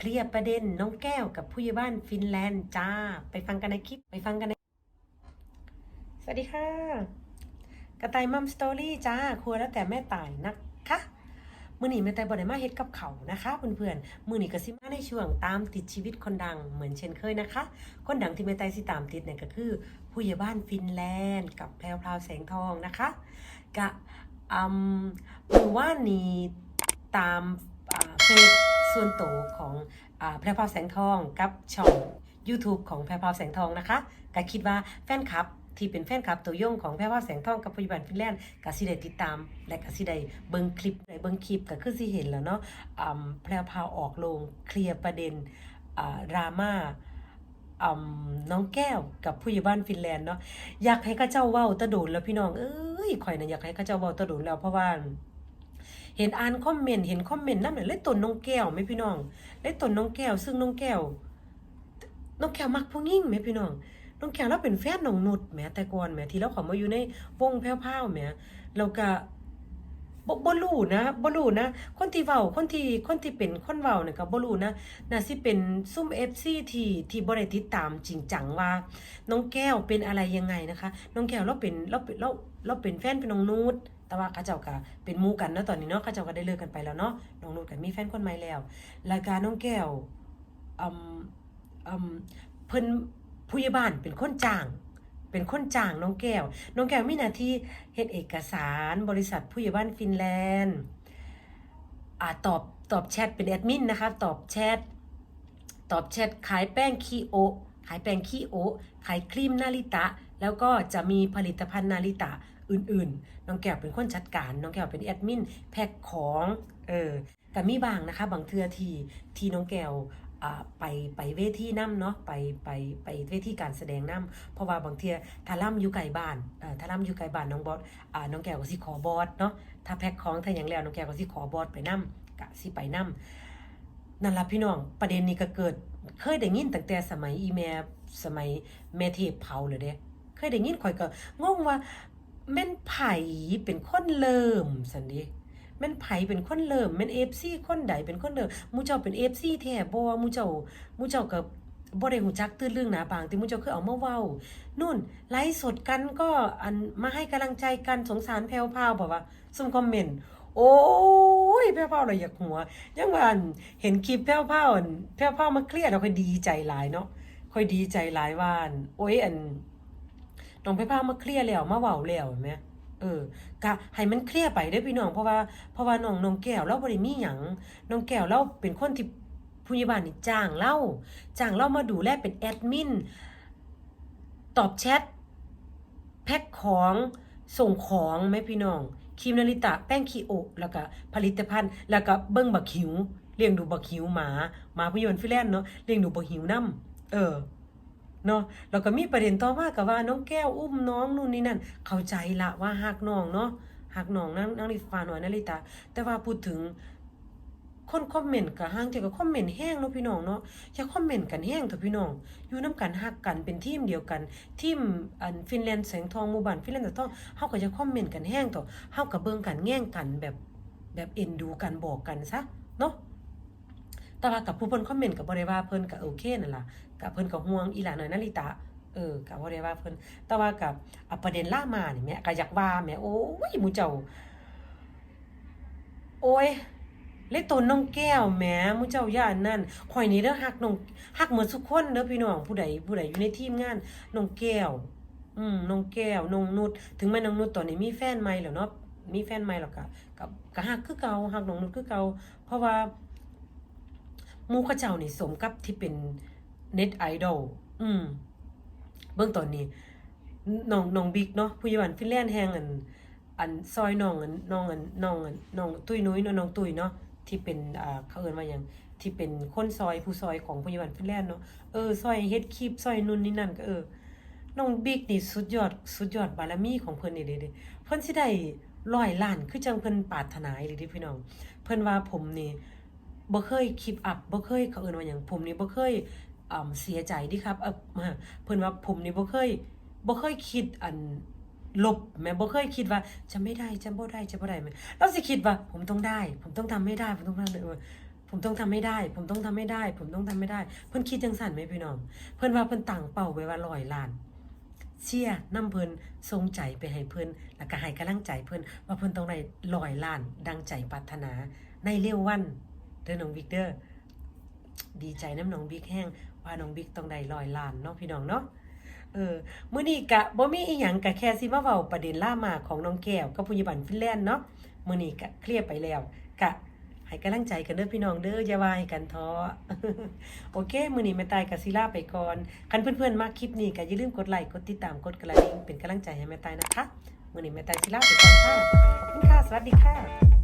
เคลียร์ประเด็นน้องแก้วกับผู้ใหญ่บ้านฟินแลนด์จ้า ไปฟังกันในคลิปไปฟังกันใน สวัสดีค่ะ กระต่ายมัมสตอรี่จ้า ครัวแล้วแต่แม่ตายนะคะมือหนีแม่ตายบ่ได้มาเฮ็ดกับเขานะคะเพื่อนๆมือหนีก็สิมาในช่วงตามติดชีวิตคนดังเหมือนเช่นเคยนะคะ คนดังที่แม่ตายสิตามติดเนี่ยก็คือ ผู้ใหญ่บ้านฟินแลนด์กับแพรวพราวแสงทองนะคะกะอืมมือว่านี้ตามอ่าเฟซ ส่วนตัวของอแพรพราวแสงทองกับช่อง YouTube ของแพรพราวแสงทองนะคะก็คิดว่าแฟนคลับที่เป็นแฟนคลับตัวยงของแพรว่าแสงทองกับปัจจุบันฟินแลนด์ก็สิได้ติดตาม และก็สิได้เบิ่งคลิปได้เบิ่งคลิปก็คือสิเห็นแล้วเนาะอ่าแพรพราวออกโรงเคลียร์ประเด็นอ่าดราม่าน้องแก้วกับผู้ใหญ่บ้านฟินแลนด์เนาะอยากให้ข้าเจ้าเว้าตะโดนแล้วพี่น้องเอ้ยข่อยน่ะอยากให้ข้าเจ้าเว้าตะโดนแล้วเพราะว่า เห็นอ่านคอมเมนต์เห็นคอมเมนต์นำเลยตนน้องแก้วไหมพี่น้องเลยตนน้องแก้ว ซึ่งน้องแก้วน้องแก้วมักผู้หญิงไหมพี่น้องน้องแก้วเราเป็นแฟนน้องนุชแหมแต่ก่อนแหมที่เราขอมาอยู่ในวงแพ้วๆแหมเราก็บ่บ่รู้นะบ่รู้นะ คนที่เว้าคนที่คนที่เป็นคนเว้าเนี่ยก็บ่รู้นะน่าสิเป็นซุ่ม FC ที่ที่บ่ได้ติดตามจริงจังว่า น้องแก้วเป็นอะไรยังไงนะคะ น้องแก้วเราเป็นเราเป็นเราเราเป็นแฟนเป็นน้องนุช แต่ว่าเขาเจ้าก็เป็นมู่กันเนาะตอนนี้เนาะเขาเจ้าก็ได้เลิกกันไปแล้วเนาะน้องนุชก็มีแฟนคนใหม่แล้วแล้วก็น้องแก้วอืมอืมเพิ่นผู้ใหญ่บ้านเป็นคนจ้าง เป็นคนจ้างน้องแก้ว น้องแก้วมีหน้าที่เฮ็ดเอกสารบริษัทผู้ใหญ่บ้านฟินแลนด์อ่าตอบตอบแชทเป็นแอดมินนะคะตอบแชทตอบแชทขายแป้งคีโอขายแป้งคีโอขายครีมนาริตะ แล้วก็จะมีผลิตภัณฑ์นาริตะ อื่นๆ น้องแก้วเป็นคนจัดการ น้องแก้วเป็นแอดมินแพ็คของเออแต่มีบางนะคะ บางเทือทีที่น้องแก้วไปไปเวทีน้ำเนาะไปไปไปเวทีการแสดงน้ำเพราะว่าบางเทียถ้าล่ำอยู่ไกลบ้านเอ่อถ้าล่ำอยู่ไกลบ้านน้องบอสน้องแก้วก็สิขอบอสเนาะถ้าแพ็คของถ้าอย่างแล้วน้องแก้วก็สิขอบอสไปน้ำกะสิไปน้ำนั่นละพี่น้องประเด็นนี้ก็เกิดเคยได้ยินตั้งแต่สมัยอีเมลสมัยแม่เทพเผาเลยเด้เคยได้ยินข่อยก็งงว่า แม่นไผเป็นคนเริ่มสันดิแม่นไผเป็นคนเริ่มแม่น FC คนใดเป็นคนเริ่มมูเจ้าเป็น FC แท้บ่ว่ามูเจ้ามูเจ้าก็บ่ได้ฮู้จักตื่นเรื่องหนาบางที่มูเจ้าคือเอามาเว้านู่นไลฟ์สดกันก็อันมาให้กำลังใจกันสงสารแพรวพาวบอกว่าซุมคอมเมนต์โอ้ยแพรวพราวเลยอยากหัวยังว่าอันเห็นคลิปแพรวพราวอันแพรวพราวมาเครียดเราค่อยดีใจหลายเนาะค่อยดีใจหลายว่าอันโอ้ยอัน น้องแพรวพามาเคลียร์แล้วมาเว้าแล้วเห็นไหมเออกะให้มันเคลียร์ไปเด้พี่น้องเพราะว่าเพราะว่าน้องน้องแก้วเราบ่ได้มีหยังน้องแก้วเราเป็นคนที่ผู้ใหญ่บ้านนี่จ้างเราจ้างเรามาดูแลเป็นแอดมินตอบแชทแพ็คของส่งของแม่พี่น้องครีมนาริตะแป้งคีโอแล้วก็ผลิตภัณฑ์ แล้วก็เบิ่งบักหิวเลี้ยงดูบักหิวหมาหมาผู้ใหญ่บ้านฟิแลนเนาะเลี้ยงดูบักหิวนํเออ เนาะแล้วก็มีประเด็นต่อมากับว่าน้องแก้วอุ้มน้องนู่นนี่นั่น เข้าใจละว่าหักน้องเนาะหักน้องนั่งนั่งริฟ้าหน่อยนาริตา แต่ว่าพูดถึงคนคอมเมนต์กับห้างเจก็คอมเมนต์แห้งเนาะพี่น้องเนาะอย่าคอมเมนต์กันแห้งเถอะพี่น้องอยู่น้ำกันหักกันเป็นทีมเดียวกันทีมอันฟินแลนด์แสงทองหมู่บ้านฟินแลนด์แสงทองเฮาก็จะคอมเมนต์กันแห้งต่อเฮาก็เบิ่งกันแง่งกันแบบแบบเอ็นดูกันบอกกันซะเนาะ แต่ว่ากับผู้เพิ่นคอมเมนต์ก็บ่ได้ว่าเพิ่นก็โอเคนั่นล่ะกับเพิ่นก็ห่วงอีหลาน้อยนาริตะเออก็บ่ได้ว่าเพิ่นแต่ว่ากับอะประเด็นล่ามานี่แม่ก็อยากว่าแม่โอ้ยหมู่เจ้า โอ้ยเลยตนน้องแก้วแหมหมู่เจ้าย่านนั่นข่อยนี่เด้อฮักน้องฮักเหมดทุกคนเด้อพี่น้องผู้ใดผู้ใดอยู่ในทีมงานน้องแก้ว อืมน้องแก้วน้องนุชถึงแม้น้องนุชตอนนี้มีแฟนใหม่แล้วเนาะมีแฟนใหม่แล้วก็ก็ก็ฮักคือเก่าฮักน้องนุชคือเก่าเพราะว่า มูข้าเจ้านี่สมกับที่เป็นเน็ตไอดอลอืม เบื้องตอนนี้น้องน้องบิ๊กเนาะผู้ใหญ่บ้านฟินแลนด์แห่งอัน อันซอยน้องอันน้องอันน้องอันน้องตุ้ยนุ้ยเนาะน้องตุ้ยเนาะที่เป็นอ่าเขาเอิ้นว่าหยังที่เป็นคนซอยผู้ซอยของผู้ใหญ่บ้านฟินแลนด์เนาะเออซอยเฮ็ดคลิปซอยนู่นนี่นั่นก็เออน้องบิ๊กนี่สุดยอดสุดยอดบารมีของเพิ่นนี่เด้เด้เพิ่นสิได้ร้อยล้านคือจังเพิ่นปรารถนาอีหลีเด้พี่น้อง เพิ่นว่าผมนี่ บ่เคยคลิปอัพบ่เคยเขาเอิ้นว่าหยังผมนี่บ่เคยอ่าเสียใจดิครับเอ่อมาเพิ่นว่าผมนี่บ่เคยบ่เคยคิดอันลบแม่บ่เคยคิดว่าจะไม่ได้จะบ่ได้จะบ่ได้แม่เราสิคิดว่า ผมต้องได้ ผมต้องทำให้ได้ ผมต้องทำได้ผมต้องทำให้ได้ ผมต้องทำให้ได้ ผมต้องทำให้ได้ เพิ่นคิดจังสั่นไหมพี่น้อง เพิ่นว่าเพิ่นตั้งเป้าไว้ว่าร้อยล้านเชียนํเพิ่นทรงใจไปให้เพิ่นแล้วก็ให้กำลังใจเพิ่นว่าเพิ่นต้องได้ร้อยล้านดังใจปรารถนาในเร็ววัน ด้อน้องบิ๊กเด้อดีใจน้ำน้องบิ๊กแห้งว่าน้องบิ๊กต้องได้ร้อยล้านเนาะพี่น้องเนาะเออมื้อนี้กะบ่มีอีหยังกะแค่สิมาเว้าประเด็นล่ามาของน้องแก้วกับผู้ใหญ่บ้านฟินแลนด์เนาะมื้อนี้กะเคลียร์ไปแล้วกะให้กำลังใจกันเด้อพี่น้องเด้ออย่าวาให้กันท้อโอเค มื้อนี้แม่ตายกับศิลาไปก่อนคันเพื่อนๆมาคลิปนี้ก็อย่าลืมกดไลค์กดติดตามกดกระดิ่งเป็นกำลังใจให้แม่ตายนะคะมื้อนี้แม่ตายศิลาไปก่อนค่ะขอบคุณค่ะสวัสดีค่ะ